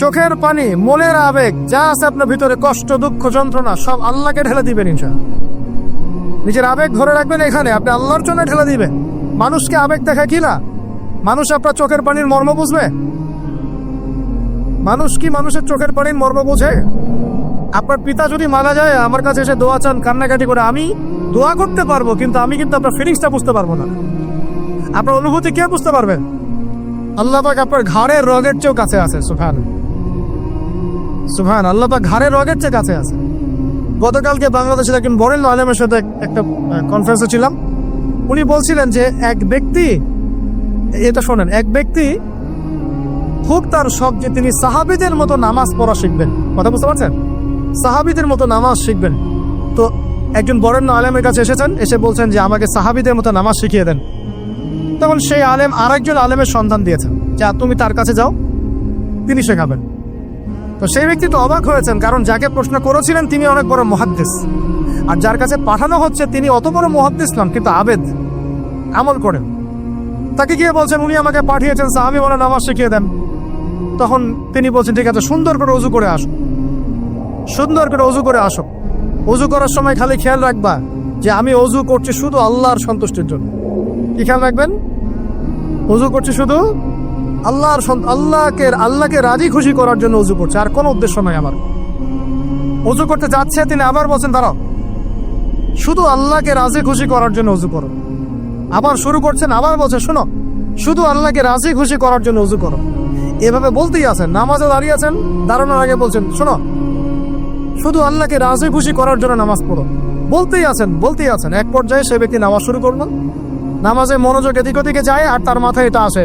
চোখের পানি, মনের আবেগ, যা আছে আপনার ভিতরে, কষ্ট, দুঃখ, যন্ত্রণা, সব আল্লাহকে ঢেলে দিবেন ইনশা নিজের আবেগ ধরে রাখবেন এখানে, আপনি আল্লাহর জন্য ঢেলে দিবেন। মানুষকে আবেগ দেখা কি না? মানুষ আপনার চোখের পানির মর্ম বুঝবে? মানুষ কি মানুষের চোখের পানির মর্ম বোঝে? আপনার পিতা যদি মারা যায়, আমার কাছে এসে দোয়া চান, কান্নাকাটি করে, আমি দোয়া করতে পারব, কিন্তু আমি কিন্তু আপনার ফিলিংসটা বুঝতে পারব না। আপনার অনুভূতি কে বুঝতে পারবেন? আল্লাহ পাক আপনার ঘাড়ের রগের চেয়েও কাছে আছে সুফান সুফান আল্লাহ পাক ঘাড়ের রগের চেয়ে কাছে আছে। গতকালকে বাংলাদেশের একজন বরেণ্য আলেমের সাথে একটা কনফারেন্সে ছিলাম। উনি বলছিলেন যে এক ব্যক্তি, এটা শোনেন, এক ব্যক্তি খুব তার শখ যে তিনি সাহাবিদের মতো নামাজ পড়া শিখবেন। কথা বুঝতে পারছেন? সাহাবিদের মতো নামাজ শিখবেন। তো একজন বরেণ্য আলেমের কাছে এসেছেন, এসে বলছেন যে আমাকে সাহাবিদের মতো নামাজ শিখিয়ে দেন। তখন সেই আলেম আরেকজন আলেমের সন্ধান দিয়েছেন, যা তুমি তার কাছে যাও, তিনি শেখাবেন। তো সেই ব্যক্তি তো অবাক হয়েছেন, কারণ যাকে প্রশ্ন করেছিলেন তিনি অনেক বড় মহাদ্দেশ আর যার কাছে পাঠানো হচ্ছে তিনি অত বড় মহাদ্দেশ নন, কিন্তু আবেদ, আমল করেন। তাকে গিয়ে বলছেন, উনি আমাকে পাঠিয়েছেন সাহাবি বলে নামাজ শিখিয়ে দেন। তখন তিনি বলছেন, ঠিক আছে, সুন্দর করে অজু করে আসো। সুন্দর করে অজু করে আসো। অজু করার সময় খালি খেয়াল রাখবা যে আমি অজু করছি শুধু আল্লাহর সন্তুষ্টির জন্য। কি খেয়াল রাখবেন? অজু করছি শুধু আল্লাহর আল্লাহকে আল্লাহকে রাজি খুশি করার জন্য অজু করছে, আর কোনো উদ্দেশ্য নয় আমার। অজু করতে যাচ্ছে তিনি আবার বলছেন, দাঁড়াও। শুধু আল্লাহকে রাজি খুশি করার জন্য অজু করো। আবার শুরু করছেন, আবার বলছে শোনো, শুধু আল্লাহকে রাজি খুশি করার জন্য উজু করো। এভাবে বলতেই আছেন, নামাজে দাঁড়িয়ে আছেন, দাঁড়ানোর আগে বলছেন, শোনো, শুধু আল্লাহকে রাজি খুশি করার জন্য নামাজ পড়ো। বলতেই আছেন বলতেই আছেন। এক পর্যায়ে সে ব্যক্তি নামাজ শুরু করল। নামাজে মনোযোগ এদিক ওদিকে যায়, আর তার মাথায় এটা আসে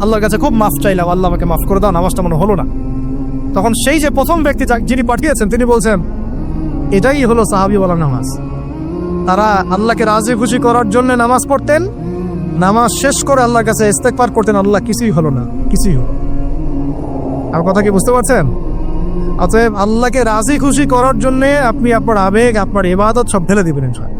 আল্লাহর কাছে খুব মাফ চাইলাম, আল্লাহ আমাকে মাফ করে দাও, নামাজটা মনে হলো না। তখন সেই যে প্রথম ব্যক্তি যাক- যিনি পাঠিয়েছেন, তিনি বলছেন, এটাই হলো সাহাবিওয়ালা নামাজ। তারা আল্লাহকে রাজি খুশি করার জন্য নামাজ পড়তেন, নামাজ শেষ করে আল্লাহর কাছে ইস্তেকবার করতেন, আল্লাহ কিছুই হলো না, কিছুই হলো আর কথা কি বুঝতে পারছেন? অতএব আল্লাহকে রাজি খুশি করার জন্য আপনি আপনার আবেগ, আপনার ইবাদত সব ঢেলে দিবেন, ইনশাআল্লাহ।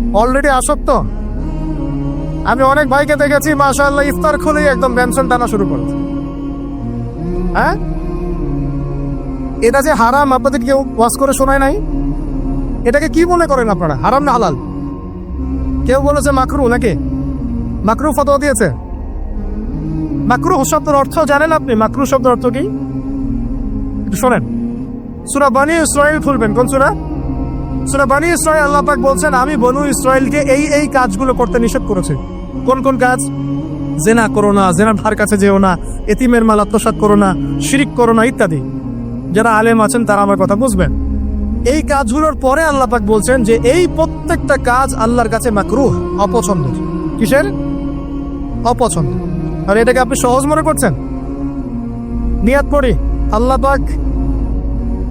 অলরেডি আসক্ত আমি অনেক ভাইকে দেখেছি, মাশাআল্লাহ, ইফতার খুলেই একদম ব্যঞ্জন টানা শুরু করেছে হ্যাঁ? এটা যে হারাম, আপনাদের কেউ ওয়াশ করে শোনায় নাই? এটাকে কি মনে করেন আপনারা? হারাম না হালাল? কেউ বলেছে মাকরু নাকি? মাকরু ফতোয়া দিয়েছে। মাকরু শব্দের অর্থ জানেন আপনি? মাকরু শব্দের অর্থ কি? শোনেন। সুরা বানি ইসরায়েল খুলবেন, কোন সুরা? সুরা বানি ইসরায়েল আল্লাহ পাক বলছেন, আমি বনু ইসরায়েলকে এই এই কাজগুলো করতে নিষেধ করেছি। কোন কোন কাজ? জেনা করো না, জেনার ধার কাছে যেও না, এতিমের মাল আত্মসাৎ করো না, শিরিক করো না, ইত্যাদি। যারা আলেম আছেন, তারা আমার কথা বুঝবেন। এই কাজগুলোর পরে আল্লাহ পাক বলছেন যে, এই প্রত্যেকটা কাজ আল্লাহর কাছে মাকরুহ, অপছন্দের। কিসের? অপছন্দ আর এটাকে আপনি সহজ মনে করছেন? নিয়াত করি আল্লাহ পাক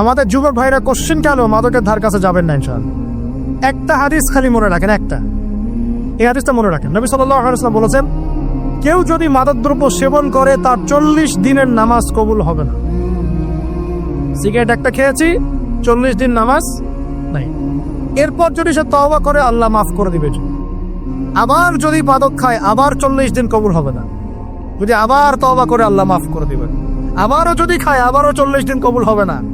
আমাদের যুবক ভাইরা কোশ্চেন কেন মাদকের ধার কাছে যাবেন না ইনশাল্লাহ একটা হাদিস খালি মনে রাখেন, একটা। এই হাদিসটা মনে রাখেন। নবী সাল্লাম বলেছেন, কেউ যদি মাদকদ্রব্য সেবন করে, তার চল্লিশ দিনের নামাজ কবুল হবে না। সিগারেট একটা খেয়েছি, চল্লিশ দিন নামাজ নাই। এরপর যদি সে তওবা করে, আল্লাহ মাফ করে দিবে। আবার যদি মাদক খায়, আবার চল্লিশ দিন কবুল হবে না। যদি আবার তওবা করে, আল্লাহ মাফ করে দিবেন আবারও যদি খায়, আবারও চল্লিশ দিন কবুল হবে না।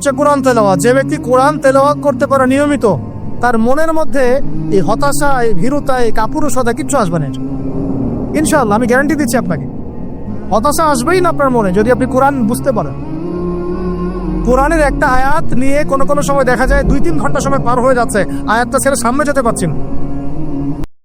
হচ্ছে কোরআন তেলাওয়া যে ব্যক্তি কোরআন তেলাওয়া করতে পারে নিয়মিত, তার মনের মধ্যে এই হতাশা এই ভীরুতা এই কাপুরুষতা কিচ্ছু আসবে না। ইনশাল্লাহ আমি গ্যারান্টি দিচ্ছি আপনাকে। হতাশা আসবেই না আপনার মনে, যদি আপনি কোরআন বুঝতে পারেন। কোরআনের একটা আয়াত নিয়ে কোনো কোনো সময় দেখা যায় দুই তিন ঘণ্টা সময় পার হয়ে যাচ্ছে, আয়াতটা ছেড়ে সামনে যেতে পারছি না।